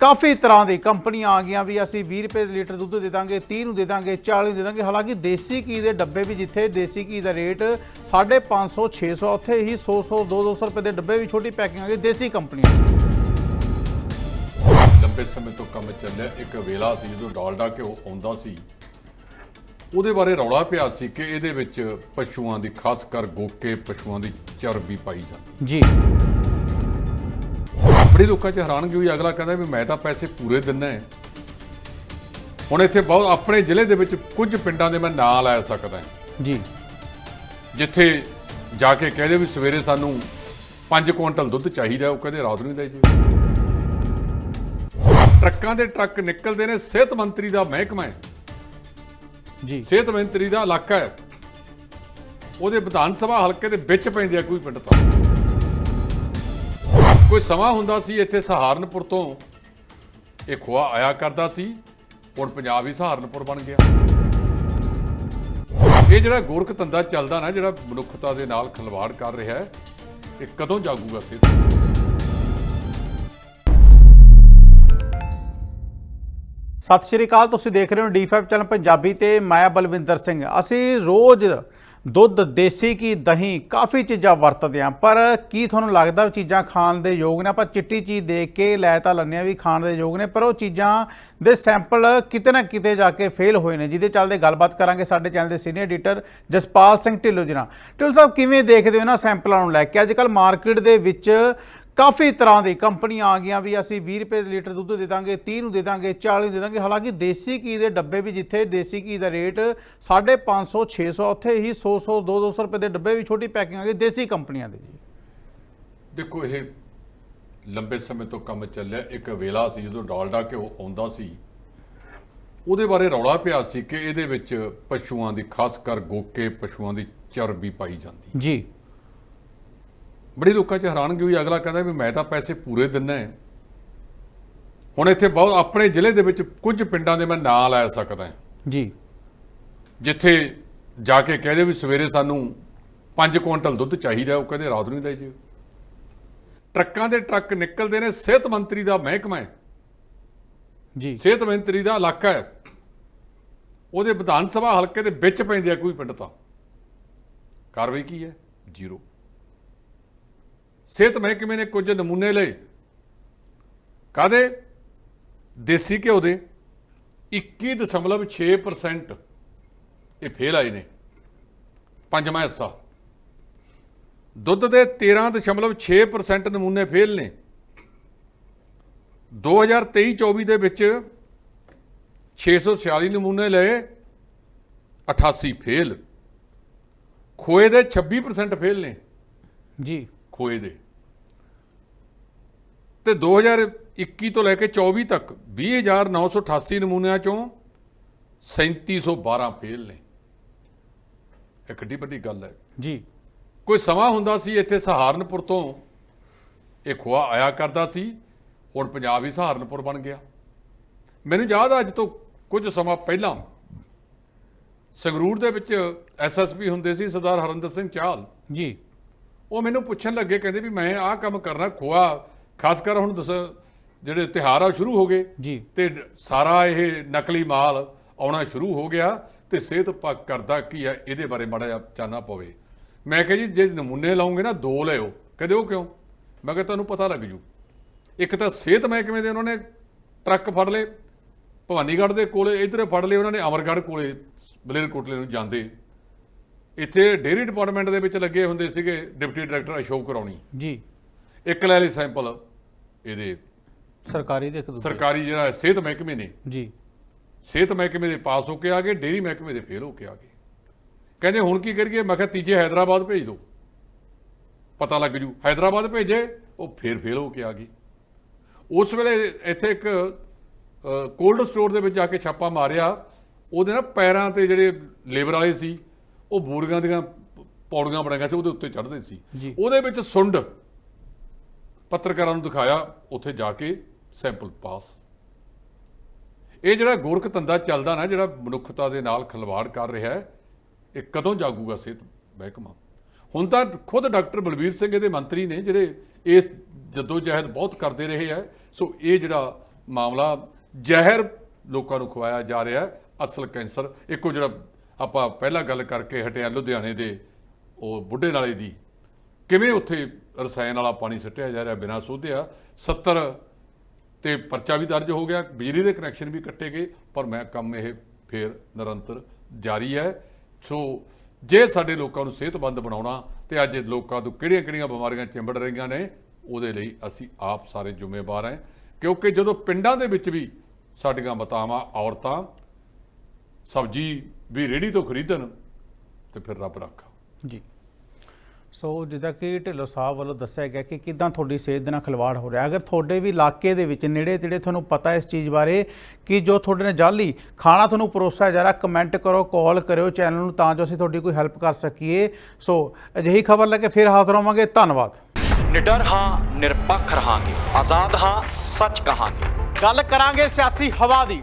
ਕਾਫੀ ਤਰ੍ਹਾਂ ਦੀ ਕੰਪਨੀਆਂ ਆ ਗਈਆਂ ਵੀ ਅਸੀਂ 20 ਰੁਪਏ ਦੇ ਲੀਟਰ ਦੁੱਧ ਦੇ ਦਾਂਗੇ 30 ਨੂੰ ਦੇ ਦਾਂਗੇ 40 ਨੂੰ ਦੇ ਦਾਂਗੇ। ਹਾਲਾਂਕਿ ਦੇਸੀ ਘੀ ਦੇ ਡੱਬੇ ਵੀ ਜਿੱਥੇ ਦੇਸੀ ਘੀ ਦਾ ਰੇਟ 550 600 ਉੱਥੇ ਹੀ 100 100 200 ਰੁਪਏ ਦੇ ਡੱਬੇ ਵੀ ਛੋਟੀ ਪੈਕਿੰਗ ਆ ਗਈ ਦੇਸੀ ਕੰਪਨੀਆਂ ਲੰਬੇ ਸਮੇਂ ਤੋਂ ਕੰਮ ਚੱਲਿਆ। ਇੱਕ ਵੇਲਾ ਸੀ ਜਦੋਂ ਡਾਲਡਾ ਘਿਓ ਆਉਂਦਾ ਸੀ ਉਹਦੇ ਬਾਰੇ ਰੌਲਾ ਪਿਆ ਸੀ ਕਿ ਇਹਦੇ ਵਿੱਚ ਪਸ਼ੂਆਂ ਦੀ ਖਾਸ ਕਰ ਗੋਕੇ ਪਸ਼ੂਆਂ ਦੀ ਚਰਬੀ ਪਾਈ ਜਾਂਦੀ। ਜੀ। ਬੜੀ ਲੋਕਾਂ 'ਚ ਹੈਰਾਨਗੀ ਹੋਈ? ਅਗਲਾ ਕਹਿੰਦਾ ਵੀ ਮੈਂ ਤਾਂ ਪੈਸੇ ਪੂਰੇ ਦਿੰਨਾ ਹੈ। ਹੁਣ ਇੱਥੇ ਬਹੁਤ ਆਪਣੇ ਜ਼ਿਲ੍ਹੇ ਦੇ ਵਿੱਚ ਕੁਝ ਪਿੰਡਾਂ ਦੇ ਮੈਂ ਨਾਂ ਲੈ ਸਕਦਾ ਜੀ। ਜਿੱਥੇ ਜਾ ਕੇ ਕਹਦੇ ਵੀ ਸਵੇਰੇ ਸਾਨੂੰ 5 ਕੁਇੰਟਲ ਦੁੱਧ ਚਾਹੀਦਾ ਉਹ ਕਹਿੰਦੇ ਰਾਤ ਨੂੰ ਲੈ ਜੀ ਟਰੱਕਾਂ ਦੇ ਟਰੱਕ ਨਿਕਲਦੇ ਨੇ ਸਿਹਤ ਮੰਤਰੀ ਦਾ ਮਹਿਕਮਾ ਹੈ। ਜੀ। ਸਿਹਤ ਮੰਤਰੀ ਦਾ ਇਲਾਕਾ ਹੈ। ਉਹਦੇ ਵਿਧਾਨ ਸਭਾ ਹਲਕੇ ਦੇ ਵਿੱਚ ਪੈਂਦੇ ਆ ਕੋਈ ਪਿੰਡ ਤਾਂ। ਕੋਈ ਸਮਾਂ ਹੁੰਦਾ ਸੀ ਇੱਥੇ ਸਹਾਰਨਪੁਰ ਤੋਂ। ਇਹ ਖੋਆ ਆਇਆ ਕਰਦਾ ਸੀ, ਹੁਣ ਪੰਜਾਬ ਹੀ ਸਹਾਰਨਪੁਰ ਬਣ ਗਿਆ। ਇਹ ਜਿਹੜਾ ਗੋਰਖ ਧੰਦਾ ਚੱਲਦਾ ਨਾ, ਜਿਹੜਾ ਮਨੁੱਖਤਾ ਦੇ ਨਾਲ ਖਿਲਵਾੜ ਕਰ ਰਿਹਾ ਹੈ, ਇਹ ਕਦੋਂ ਜਾਗੂਗਾ ਸਿਰ ਸਤਿ ਸ਼੍ਰੀ ਅਕਾਲ, ਤੁਸੀਂ ਦੇਖ ਰਹੇ ਹੋ D5 ਚੈਨਲ ਪੰਜਾਬੀ ਤੇ ਮੈਂ ਬਲਵਿੰਦਰ ਸਿੰਘ। ਅਸੀਂ ਰੋਜ਼ ਦੁੱਧ, ਦੇਸੀ ਕੀ ਦਹੀਂ ਕਾਫੀ ਚੀਜ਼ਾਂ ਵਰਤਦੇ ਹਾਂ। ਪਰ ਕੀ ਤੁਹਾਨੂੰ ਲੱਗਦਾ ਵੀ ਚੀਜ਼ਾਂ ਖਾਣ ਦੇ ਯੋਗ ਨੇ? ਆਪਾਂ ਚਿੱਟੀ ਚੀਜ਼ ਦੇਖ ਕੇ ਲੈ ਤਾਂ ਲੈਂਦੇ ਹਾਂ ਵੀ ਖਾਣ ਦੇ ਯੋਗ ਨੇ, ਪਰ ਉਹ ਚੀਜ਼ਾਂ ਦੇ ਸੈਂਪਲ ਕਿਤੇ ਨਾ ਕਿਤੇ ਜਾ ਕੇ ਫੇਲ ਹੋਏ ਨੇ। ਜਿਹਦੇ ਚੱਲਦੇ ਗੱਲਬਾਤ ਕਰਾਂਗੇ ਸਾਡੇ ਚੈਨਲ ਦੇ ਸੀਨੀਅਰ ਐਡੀਟਰ ਜਸਪਾਲ ਸਿੰਘ ਢਿੱਲੋਂ ਜੀ ਨਾਲ। ਢਿੱਲੋਂ ਸਾਹਿਬ, ਕਿਵੇਂ ਦੇਖਦੇ ਹੋ ਇਹਨਾਂ ਸੈਂਪਲਾਂ ਨੂੰ ਲੈ ਕੇ? ਅੱਜ ਕੱਲ ਮਾਰਕੀਟ ਦੇ ਵਿੱਚ ਕਾਫੀ ਤਰ੍ਹਾਂ ਦੀ ਕੰਪਨੀਆਂ ਆ ਗਈਆਂ ਵੀ ਅਸੀਂ 20 ਰੁਪਏ ਦੇ ਲੀਟਰ ਦੁੱਧ ਦੇ ਦਾਂਗੇ 30 ਨੂੰ ਦੇ ਦਾਂਗੇ 40 ਨੂੰ ਦੇ ਦਾਂਗੇ। ਹਾਲਾਂਕਿ ਦੇਸੀ ਘੀ ਦੇ ਡੱਬੇ ਵੀ ਜਿੱਥੇ ਦੇਸੀ ਘੀ ਦਾ ਰੇਟ 550 600 ਉੱਥੇ ਹੀ 100 100 200 ਰੁਪਏ ਦੇ ਡੱਬੇ ਵੀ ਛੋਟੀ ਪੈਕਿੰਗ ਆ ਗਈ ਦੇਸੀ ਕੰਪਨੀਆਂ ਦੇ ਜੀ। ਦੇਖੋ ਇਹ ਲੰਬੇ ਸਮੇਂ ਤੋਂ ਕੰਮ ਚੱਲਿਆ। ਇੱਕ ਵੇਲਾ ਸੀ ਜਦੋਂ ਡਾਲਡਾ ਘਿਓ ਆਉਂਦਾ ਸੀ ਉਹਦੇ ਬਾਰੇ ਰੌਲਾ ਪਿਆ ਸੀ ਕਿ ਇਹਦੇ ਵਿੱਚ ਪਸ਼ੂਆਂ ਦੀ ਖਾਸ ਕਰ ਗੋਕੇ ਪਸ਼ੂਆਂ ਦੀ ਚਰਬੀ ਪਾਈ ਜਾਂਦੀ ਜੀ। ਬੜੀ ਲੋਕਾਂ 'ਚ ਹੈਰਾਨਗੀ ਹੋਈ ਅਗਲਾ ਕਹਿੰਦਾ ਵੀ ਮੈਂ ਤਾਂ ਪੈਸੇ ਪੂਰੇ ਦਿੰਨਾ ਹੈ। ਹੁਣ ਇੱਥੇ ਬਹੁਤ ਆਪਣੇ ਜ਼ਿਲ੍ਹੇ ਦੇ ਵਿੱਚ ਕੁਝ ਪਿੰਡਾਂ ਦੇ ਮੈਂ ਨਾਂ ਲੈ ਸਕਦਾ ਜੀ। ਜਿੱਥੇ ਜਾ ਕੇ ਕਹਦੇ ਵੀ ਸਵੇਰੇ ਸਾਨੂੰ 5 ਕੁਇੰਟਲ ਦੁੱਧ ਚਾਹੀਦਾ ਉਹ ਕਹਿੰਦੇ ਰਾਤ ਨੂੰ ਹੀ ਲੈ ਜਿਓ। ਟਰੱਕਾਂ ਦੇ ਟਰੱਕ ਨਿਕਲਦੇ ਨੇ ਸਿਹਤ ਮੰਤਰੀ ਦਾ ਮਹਿਕਮਾ ਹੈ। ਜੀ। ਸਿਹਤ ਮੰਤਰੀ ਦਾ ਇਲਾਕਾ ਹੈ। ਉਹਦੇ ਵਿਧਾਨ ਸਭਾ ਹਲਕੇ ਦੇ ਵਿੱਚ ਪੈਂਦੇ ਆ ਕੋਈ ਪਿੰਡ ਤਾਂ। ਕਾਰਵਾਈ ਕੀ ਹੈ? ਜ਼ੀਰੋ। ਸਿਹਤ ਮਹਿਕਮੇ ਨੇ ਕੁਝ ਨਮੂਨੇ ਲਏ। ਕਾਦੇ ਦੇਸੀ ਘਿਓ ਦੇ। 21.6% ਇਹ ਫੇਲ ਆਏ ਨੇ। ਪੰਜਵਾਂ ਹਿੱਸਾ। ਦੁੱਧ ਦੇ 13.6% ਨਮੂਨੇ ਫੇਲ ਨੇ। 2023-24 ਦੇ ਵਿੱਚ 646 ਨਮੂਨੇ ਲਏ 88 ਫੇਲ। ਖੋਏ ਦੇ 26% ਫੇਲ ਨੇ। ਜੀ। ਖੋਏ ਦੇ। ਤੇ 2021 ਤੋਂ ਲੈ ਕੇ 24 ਤੱਕ 20988 ਨਮੂਨਿਆਂ ਚੋਂ 3712 ਫੇਲ ਨੇ। ਇਹ ਕਿੱਡੀ ਵੱਡੀ ਗੱਲ ਹੈ। ਜੀ। ਕੋਈ ਸਮਾਂ ਹੁੰਦਾ ਸੀ ਇੱਥੇ ਸਹਾਰਨਪੁਰ ਤੋਂ ਇਹ ਖੋਆ ਆਇਆ ਕਰਦਾ ਸੀ ਹੁਣ ਪੰਜਾਬ ਹੀ ਸਹਾਰਨਪੁਰ ਬਣ ਗਿਆ। ਮੈਨੂੰ ਯਾਦ ਆ ਅੱਜ ਤੋਂ ਕੁਝ ਸਮਾਂ ਪਹਿਲਾਂ ਸੰਗਰੂਰ ਦੇ ਵਿੱਚ ਐਸਐਸਪੀ ਹੁੰਦੇ ਸੀ ਸਰਦਾਰ ਹਰਿੰਦਰ ਸਿੰਘ ਚਾਹਲ ਜੀ। ਉਹ ਮੈਨੂੰ ਪੁੱਛਣ ਲੱਗੇ ਕਹਿੰਦੇ ਵੀ ਮੈਂ ਆਹ ਕੰਮ ਕਰਨਾ ਖੋਆ। ਖਾਸ ਕਰ ਹੁਣ ਦਸ ਜਿਹੜੇ ਤਿਉਹਾਰ ਆ ਸ਼ੁਰੂ ਹੋ ਗਏ। ਜੀ। ਤੇ ਸਾਰਾ ਇਹ ਨਕਲੀ ਮਾਲ ਆਉਣਾ ਸ਼ੁਰੂ ਹੋ ਗਿਆ ਤੇ ਸਿਹਤ ਪੱਕ ਕਰਦਾ ਕੀ ਹੈ ਇਹਦੇ ਬਾਰੇ ਮਾੜਾ ਜਿਹਾ ਚਾਨਣਾ ਪਵੇ। ਮੈਂ ਕਿਹਾ ਜੀ ਜੇ ਨਮੂਨੇ ਲਾਉਂਗੇ ਨਾ ਦੋ ਲਿਓ। ਕਹਿੰਦੇ ਉਹ ਕਿਉਂ? ਮੈਂ ਕਿਹਾ ਤੁਹਾਨੂੰ ਪਤਾ ਲੱਗ ਜੂ। ਇੱਕ ਤਾਂ ਸਿਹਤ ਮਹਿਕਮੇ ਦੇ ਉਹਨਾਂ ਨੇ ਟਰੱਕ ਫੜ ਲਏ। ਭਵਾਨੀਗੜ੍ਹ ਦੇ ਕੋਲੇ ਇਧਰੇ ਫੜ ਲਏ ਉਹਨਾਂ ਨੇ ਅਮਰਗੜ੍ਹ ਕੋਲੇ ਬਲੇਰਕੋਟਲੇ ਨੂੰ ਜਾਂਦੇ। ਇੱਥੇ ਡੇਰੀ ਡਿਪਾਰਟਮੈਂਟ ਦੇ ਵਿੱਚ ਲੱਗੇ ਹੁੰਦੇ ਸੀਗੇ ਡਿਪਟੀ ਡਾਇਰੈਕਟਰ ਅਸ਼ੋਕ ਕਰਾਉਣੀ। ਜੀ। ਇੱਕ ਲੈ ਲਈ ਸੈਂਪਲ ਇਹਦੇ ਸਰਕਾਰੀ ਦੇ ਸਰਕਾਰੀ ਜਿਹੜਾ ਸਿਹਤ ਮਹਿਕਮੇ ਨੇ। ਜੀ। ਸਿਹਤ ਮਹਿਕਮੇ ਦੇ ਪਾਸ ਹੋ ਕੇ ਆ ਗਏ ਡੇਰੀ ਮਹਿਕਮੇ ਦੇ ਫੇਲ ਹੋ ਕੇ ਆ ਗਏ। ਕਹਿੰਦੇ ਹੁਣ ਕੀ ਕਰੀਏ? ਮੈਂ ਕਿਹਾ ਤੀਜੇ ਹైదరాబాద్ ਭੇਜ ਦਿਓ ਪਤਾ ਲੱਗ ਜੂ ਹైదరాబాద్ ਭੇਜੇ ਉਹ ਫੇਰ ਫੇਲ ਹੋ ਕੇ ਆ ਗਈ ਉਸ ਵੇਲੇ ਇੱਥੇ ਇੱਕ ਕੋਲਡ ਸਟੋਰ ਦੇ ਵਿੱਚ ਜਾ ਕੇ ਛਾਪਾ ਮਾਰਿਆ। ਉਹਦੇ ਨਾਲ ਪੈਰਾਂ ਤੇ ਜਿਹੜੇ ਲੇਬਰ ਵਾਲੇ ਸੀ ਉਹ ਬੂਰੀਆਂ ਦੀਆਂ ਪੌੜੀਆਂ ਬਣਾਈਆਂ ਸੀ ਉਹਦੇ ਉੱਤੇ ਚੜ੍ਹਦੇ ਸੀ। ਉਹਦੇ ਵਿੱਚ ਸੁੰਡ ਪੱਤਰਕਾਰਾਂ ਨੂੰ ਦਿਖਾਇਆ ਉੱਥੇ ਜਾ ਕੇ ਸੈਂਪਲ ਪਾਸ। ਇਹ ਜਿਹੜਾ ਗੋਰਖ ਧੰਦਾ ਚੱਲਦਾ ਨਾ ਜਿਹੜਾ ਮਨੁੱਖਤਾ ਦੇ ਨਾਲ ਖਿਲਵਾੜ ਕਰ ਰਿਹਾ ਹੈ ਇਹ ਕਦੋਂ ਜਾਗੂਗਾ ਸਿਹਤ ਮਹਿਕਮਾ? ਹੁਣ ਤਾਂ ਖੁਦ ਡਾਕਟਰ ਬਲਬੀਰ ਸਿੰਘ ਇਹਦੇ ਮੰਤਰੀ ਨੇ ਜਿਹੜੇ ਇਸ ਜਦੋਜਹਿਦ ਬਹੁਤ ਕਰਦੇ ਰਹੇ ਹੈ ਸੋ ਇਹ ਜਿਹੜਾ ਮਾਮਲਾ ਜ਼ਹਿਰ ਲੋਕਾਂ ਨੂੰ ਖਵਾਇਆ ਜਾ ਰਿਹਾ ਹੈ ਅਸਲ ਕੈਂਸਰ ਇੱਕੋ ਜਿਹੜਾ ਆਪਾਂ ਪਹਿਲਾਂ ਗੱਲ ਕਰਕੇ ਹਟਿਆ ਲੁਧਿਆਣੇ ਦੇ, ਉਹ ਬੁੱਢੇ ਨਾਲੇ ਦੀ। ਕਿਵੇਂ ਉੱਥੇ ਰਸਾਇਣ ਵਾਲਾ ਪਾਣੀ ਸੁੱਟਿਆ ਜਾ ਰਿਹਾ, ਬਿਨਾਂ ਸੋਧਿਆ? 70 ਤੇ ਪਰਚਾ ਵੀ ਦਰਜ ਹੋ ਗਿਆ, ਬਿਜਲੀ ਦੇ ਕਨੈਕਸ਼ਨ ਵੀ ਕੱਟੇ ਗਏ, ਪਰ ਮੈਂ ਕੰਮ ਇਹ ਫੇਰ ਨਿਰੰਤਰ ਜਾਰੀ ਹੈ। ਸੋ ਜੇ ਸਾਡੇ ਲੋਕਾਂ ਨੂੰ ਸਿਹਤਮੰਦ ਬਣਾਉਣਾ ਤੇ ਅੱਜ ਲੋਕਾਂ ਤੋਂ ਕਿਹੜੀਆਂ-ਕਿਹੜੀਆਂ ਬਿਮਾਰੀਆਂ ਚਿੰਬੜ ਰਹੀਆਂ ਨੇ, ਉਹਦੇ ਲਈ ਅਸੀਂ ਆਪ ਸਾਰੇ ਜ਼ਿੰਮੇਵਾਰ ਹਾਂ। ਕਿਉਂਕਿ ਜਦੋਂ ਪਿੰਡਾਂ ਦੇ ਵਿੱਚ ਵੀ ਸਾਡੀਆਂ ਮਾਤਾਵਾਂ, ਔਰਤਾਂ ਸਬਜ਼ੀ ਵੀ ਰੇੜੀ ਤੋਂ ਖਰੀਦਣ ਤੇ ਫਿਰ ਰੱਬ ਰੱਖਾ। ਜੀ। ਸੋ ਜਿੱਦਾਂ ਕਿ ਢਿੱਲੋਂ ਸਾਹਿਬ ਵੱਲੋਂ ਦੱਸਿਆ ਗਿਆ ਕਿ ਕਿਦਾਂ ਤੁਹਾਡੀ ਸਿਹਤ ਦੇ ਨਾਲ ਖਿਲਵਾੜ ਹੋ ਰਿਹਾ। ਅਗਰ ਤੁਹਾਡੇ ਵੀ ਇਲਾਕੇ ਦੇ ਵਿੱਚ ਨੇੜੇ ਤੇੜੇ ਤੁਹਾਨੂੰ ਪਤਾ ਇਸ ਚੀਜ਼ ਬਾਰੇ ਕਿ ਜੋ ਤੁਹਾਡੇ ਨਾਲ ਜਾਲੀ ਖਾਣਾ ਤੁਹਾਨੂੰ ਪਰੋਸਿਆ ਜਾ ਰਿਹਾ ਕਮੈਂਟ ਕਰੋ ਕਾਲ ਕਰਿਓ ਚੈਨਲ ਨੂੰ ਤਾਂ ਜੋ ਅਸੀਂ ਤੁਹਾਡੀ ਕੋਈ ਹੈਲਪ ਕਰ ਸਕੀਏ। ਸੋ ਅਜਿਹੀ ਖਬਰ ਲੈ ਕੇ ਫਿਰ ਹਾਜ਼ਰ ਹੋਵਾਂਗੇ। ਧੰਨਵਾਦ। ਨਿਡਰ ਹਾਂ ਨਿਰਪੱਖ ਰਹਾਂਗੇ। ਆਜ਼ਾਦ ਹਾਂ ਸੱਚ ਕਹਾਂਗੇ। ਗੱਲ ਕਰਾਂਗੇ ਸਿਆਸੀ ਹਵਾ ਦੀ।